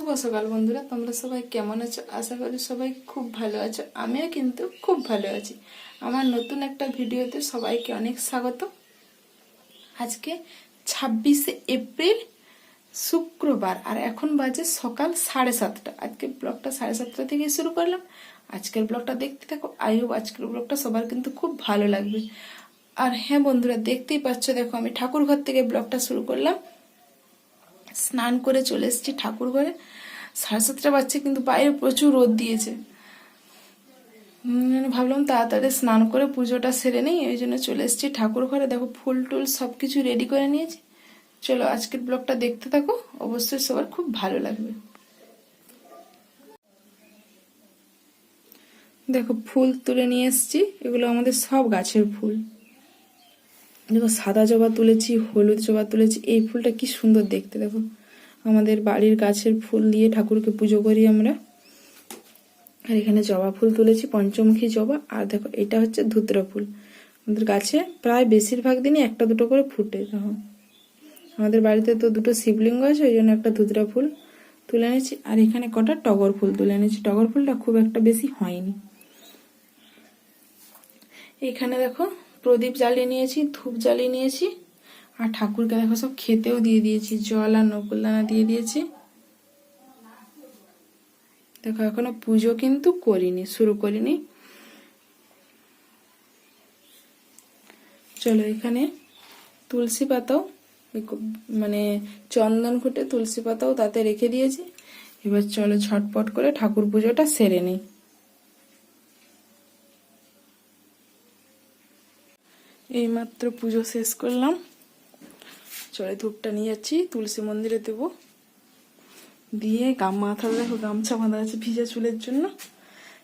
শুভ সকাল বন্ধুরা, তোমরা সবাই কেমন আছো? আশা করি সবাই খুব ভালো আছো। আমিও কিন্তু খুব ভালো আছি। আমার নতুন একটা ভিডিওতে সবাইকে অনেক স্বাগত। আজকে ছাব্বিশে এপ্রিল, শুক্রবার, আর এখন বাজে সকাল সাড়ে সাতটা। আজকে ব্লগটা সাড়ে সাতটা থেকে শুরু করলাম। আজকের ব্লগটা দেখতে থাকো। আই হোপ আজকের ব্লগটা সবার কিন্তু খুব ভালো লাগবে। আর হ্যাঁ বন্ধুরা, দেখতেই পাচ্ছ, দেখো আমি ঠাকুর ঘর থেকে ব্লগটা শুরু করলাম। স্নান করে চলে এসেছি ঠাকুর ঘরে। সাড়ে সাতটা বাজছে কিন্তু বাইরে প্রচুর রোদ দিয়েছে। ভাবলাম তাড়াতাড়ি স্নান করে পুজোটা সেরে নেই ওই জন্য চলে এসেছি ঠাকুর ঘরে। দেখো ফুল টুল সব কিছু রেডি করে নিয়েছি। চলো আজকের ব্লগটা দেখতে থাকো, অবশ্যই সবার খুব ভালো লাগবে। দেখো ফুল তুলে নিয়ে এসেছি, এগুলো আমাদের সব গাছের ফুল। দেখো সাদা জবা তুলেছি, হলুদ জবা তুলেছি, এই ফুলটা কি সুন্দর দেখতে, দেখো। আমাদের বাড়ির গাছের ফুল দিয়ে ঠাকুরকে পুজো করি আমরা। আর এখানে জবা ফুল তুলেছি, পঞ্চমুখী জবা, আর দেখো এটা হচ্ছে ধুতরা ফুল। আমাদের গাছে প্রায় বেশিরভাগ দিনই একটা দুটো করে ফুটে, দেখো। আমাদের বাড়িতে তো দুটো শিবলিঙ্গ আছে, ওই জন্য একটা ধুতরা ফুল তুলে এনেছি, আর এখানে কটা টগর ফুল তুলে এনেছি। টগর ফুলটা খুব একটা বেশি হয়নি। এখানে দেখো প্রদীপ জ্বালিয়ে নিয়েছি, ধূপ জ্বালিয়ে নিয়েছি, আর ঠাকুরকে দেখো সব খেতেও দিয়ে দিয়েছি, জল আর নকুলদানা দিয়ে দিয়েছি। দেখো, এখনও পুজো কিন্তু করিনি, শুরু করিনি। চলো এখানে তুলসী পাতাও মানে চন্দন ঘুটে তুলসী পাতাও তাতে রেখে দিয়েছি। এবার চলো ঝটপট করে ঠাকুর পুজোটা সেরে নিই। এইমাত্র পুজো শেষ করলাম। চলে ধূপটা নিয়ে যাচ্ছি, তুলসী মন্দিরে দেবো। দিয়ে গাম, মাথা দেখো, গামছা বাঁধা আছে ভিজা চুলের জন্য।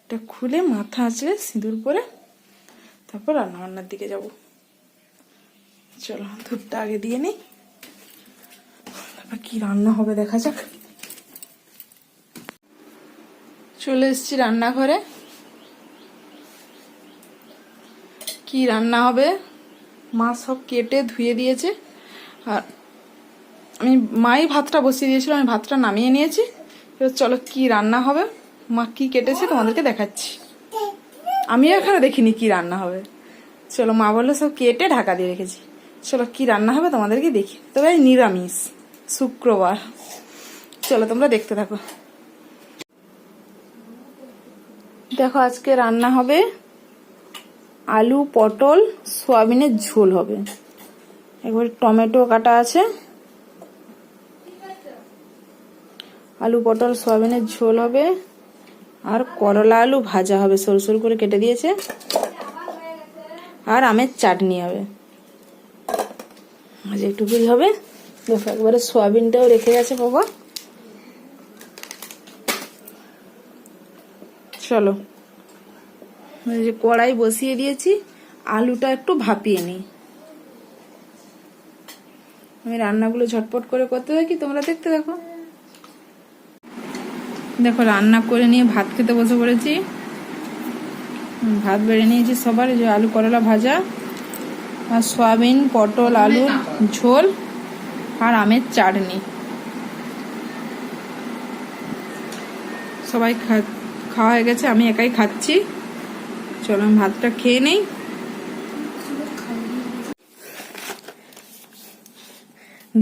এটা খুলে মাথা আঁচড়ে সিঁদুর পরে তারপর রান্না বান্নার দিকে যাব। চলো, ধূপটা আগে দিয়ে নিই। তারপর কি রান্না হবে দেখা যাক। চলে এসেছি রান্নাঘরে। কি রান্না হবে? মা সব কেটে ধুয়ে দিয়েছে। আর আমি, মাই ভাতটা বসিয়ে দিয়েছিল, আমি ভাতটা নামিয়ে নিয়েছি। এবার চলো কি রান্না হবে। মা কি কেটেছে তোমাদেরকে দেখাচ্ছি। আমিও এখানে দেখিনি কি রান্না হবে। চলো মা বলল সব কেটে ঢাকা দিয়ে রেখেছি। চলো কি রান্না হবে তোমাদেরকে দেখি। তবে নিরামিষ, শুক্রবার। চলো তোমরা দেখতে থাকো। দেখো আজকে রান্না হবে আলু, পটল, সোয়াবিনের ঝোল হবে। একবার টমেটো কাটা আছে। আলু, পটল, সোয়াবিনের ঝোল হবে। আর করলা আলু ভাজা হবে। সরু সরু করে কেটে দিয়েছে। আর আমের চাটনি হবে। একটুকুই হবে। দেখো, একবারে সোয়াবিনটাও রেখে গেছে বাবা। চলো। যে কড়াই বসিয়ে দিয়েছি, আলুটা একটু ভাপিয়ে নিই। আমি রান্নাগুলো ঝটপট করে করতে থাকি, তোমরা দেখতে দেখো দেখো, রান্না করে নিয়ে ভাত খেতে বসে পড়েছি। ভাত বেড়ে নিয়েছি সবার যে আলু করলা ভাজা, আর সয়াবিন, পটল আলুর ঝোল, আর আমের চাটনি। সবাই খা- খাওয়া হয়ে গেছে, আমি একাই খাচ্ছি। চলো আমি ভাতটা খেয়ে নেই।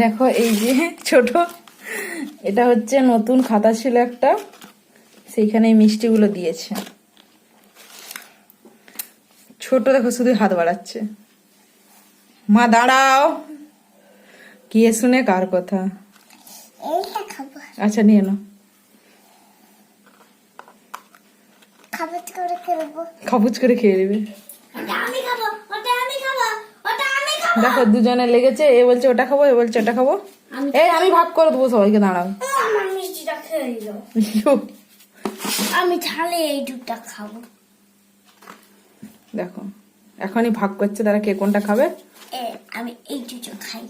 দেখো এই যে ছোট এটা হচ্ছে নতুন খাতা ছিল একটা সেইখানে মিষ্টিগুলো দিয়েছে। ছোট দেখো শুধু হাত বাড়াচ্ছে। মা দাঁড়াও। কে শুনে কার কথা। আচ্ছা নিয়ে নাও। খাবার করে খেলব খাবুজ করে খেয়ে নেবে। আমি খাব ওটা আমি খাব ওটা আমি খাব। দেখো দুজনে লেগেছে এ বলছে ওটা খাব এ বলছে ওটা খাব। এই আমি ভাগ করে দেবো সবাইকে দাঁড়াও। আমার মিষ্টিটা খেয়ে দিল আমি তাহলে এই দুধটা খাব। দেখো এখনই ভাগ করছে তারা কে কোনটা খাবে। আমি এই দুটো খাই।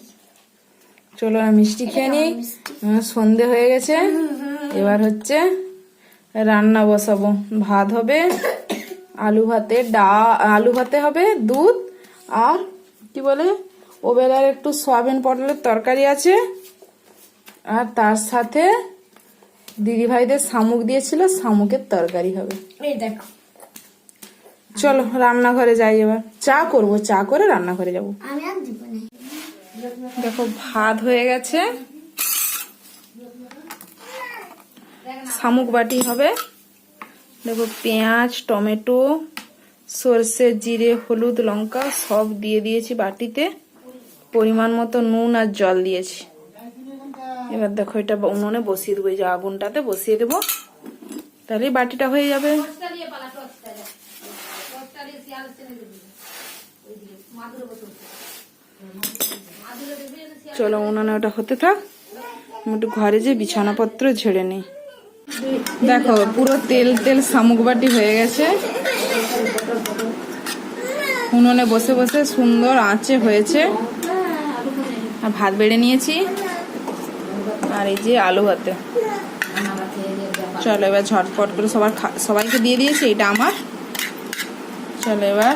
চলো না মিষ্টি খেয়ে নিই। সন্ধে হয়ে গেছে। এবার হচ্ছে রান্না বসাবো। ভাত হবে আলু ভাতে ডা আলু ভাতে হবে দুধ আর কি বলে ওবেলার একটু সয়াবিন পটলের তরকারি আছে। আর তার সাথে দিদি ভাইদের শামুক দিয়েছিল শামুকের তরকারি হবে। এই দেখো। চলো রান্নাঘরে যাই এবার। চা করব চা করে রান্নাঘরে যাব। দেখো ভাত হয়ে গেছে। শামুক বাটি হবে। দেখো পেঁয়াজ টমেটো সর্ষে জিরে হলুদ লঙ্কা সব দিয়ে দিয়েছি বাটিতে। পরিমাণ মতো নুন আর জল দিয়েছি। এবার দেখো এটা উনুনে বসিয়ে দেবো এই যে আগুনটাতে বসিয়ে দেবো। তাহলেই বাটিটা হয়ে যাবে। চলো উনানে ওটা হতে থাক। আমি একটু ঘরে যে বিছানাপত্র ঝেড়ে নেই। দেখো, পুরো তেল তেল শামুক বাটি হয়ে গেছে। উনুনে বসে বসে সুন্দর আঁচে হয়েছে। আর ভাত বেড়ে নিয়েছি। আর এই যে আলু ভাতে। চলো এবার ঝটপট করে সবার সবাইকে দিয়ে দিয়েছি এটা আমার। চলো এবার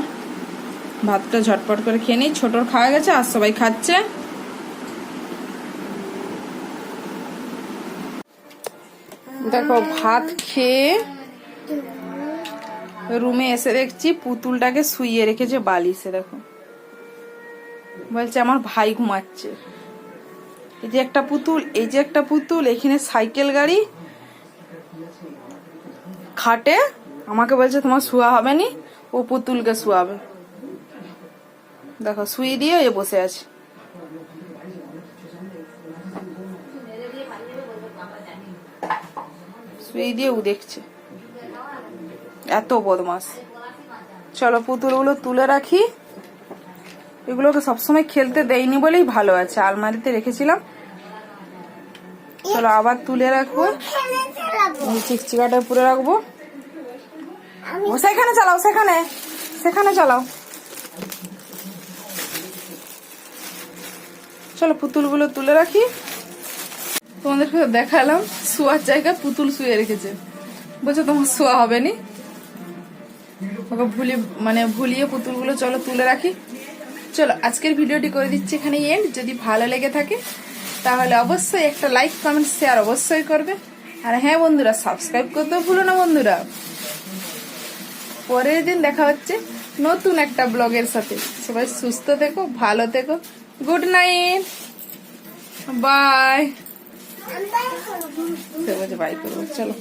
ভাতটা ঝটপট করে খেয়ে নিই। ছোটর খাওয়া গেছে, আর সবাই খাচ্ছে। দেখো, ভাত খেয়ে রুমে এসে দেখছি পুতুলটাকে শুইয়ে রেখেছে বালিশে, দেখো। বলছে, আমার ভাই ঘুমাচ্ছে। এই যে একটা পুতুল, এই যে একটা পুতুল, এখানে সাইকেল গাড়ি, খাটে, আমাকে বলছে, তোমার শুয়া হবে নি? ও পুতুলকে শুয়াবে। দেখো, শুয়ে দিয়ে বসে আছে। শুয়ে দিয়ে ও দেখছে। এত বদমাস চলো, পুতুলগুলো তুলে রাখি। এগুলোকে সবসময় খেলতে দেয়নি বলেই ভালো আছে। আলমারিতে রেখেছিলাম। চলো, আবার তুলে রাখব। এই চিকচিকাটা পুরে রাখব। ও, সেখানে চালাও, সেখানে। সেখানে চালাও। চলো, পুতুলগুলো তুলে রাখি। তোমাদেরকে দেখালাম, শোয়ার জায়গায় পুতুল শুয়ে রেখেছে। বলছে, তোমার শোয়া হবে নি ওকে ভুলি মানে ভুলিয়ে পুতুলগুলো চলো তুলে রাখি। চলো, আজকের ভিডিওটি করে দিচ্ছি এখানে এন্ড যদি ভালো লেগে থাকে, তাহলে অবশ্যই একটা লাইক কমেন্ট শেয়ার অবশ্যই করবে। আর হ্যাঁ বন্ধুরা সাবস্ক্রাইব করতে ভুলো না বন্ধুরা। পরের দিন দেখা হচ্ছে নতুন একটা ব্লগের সাথে। সবাই সুস্থ থেকো, ভালো থেকো। Good night. বাই। বাই করব চলো।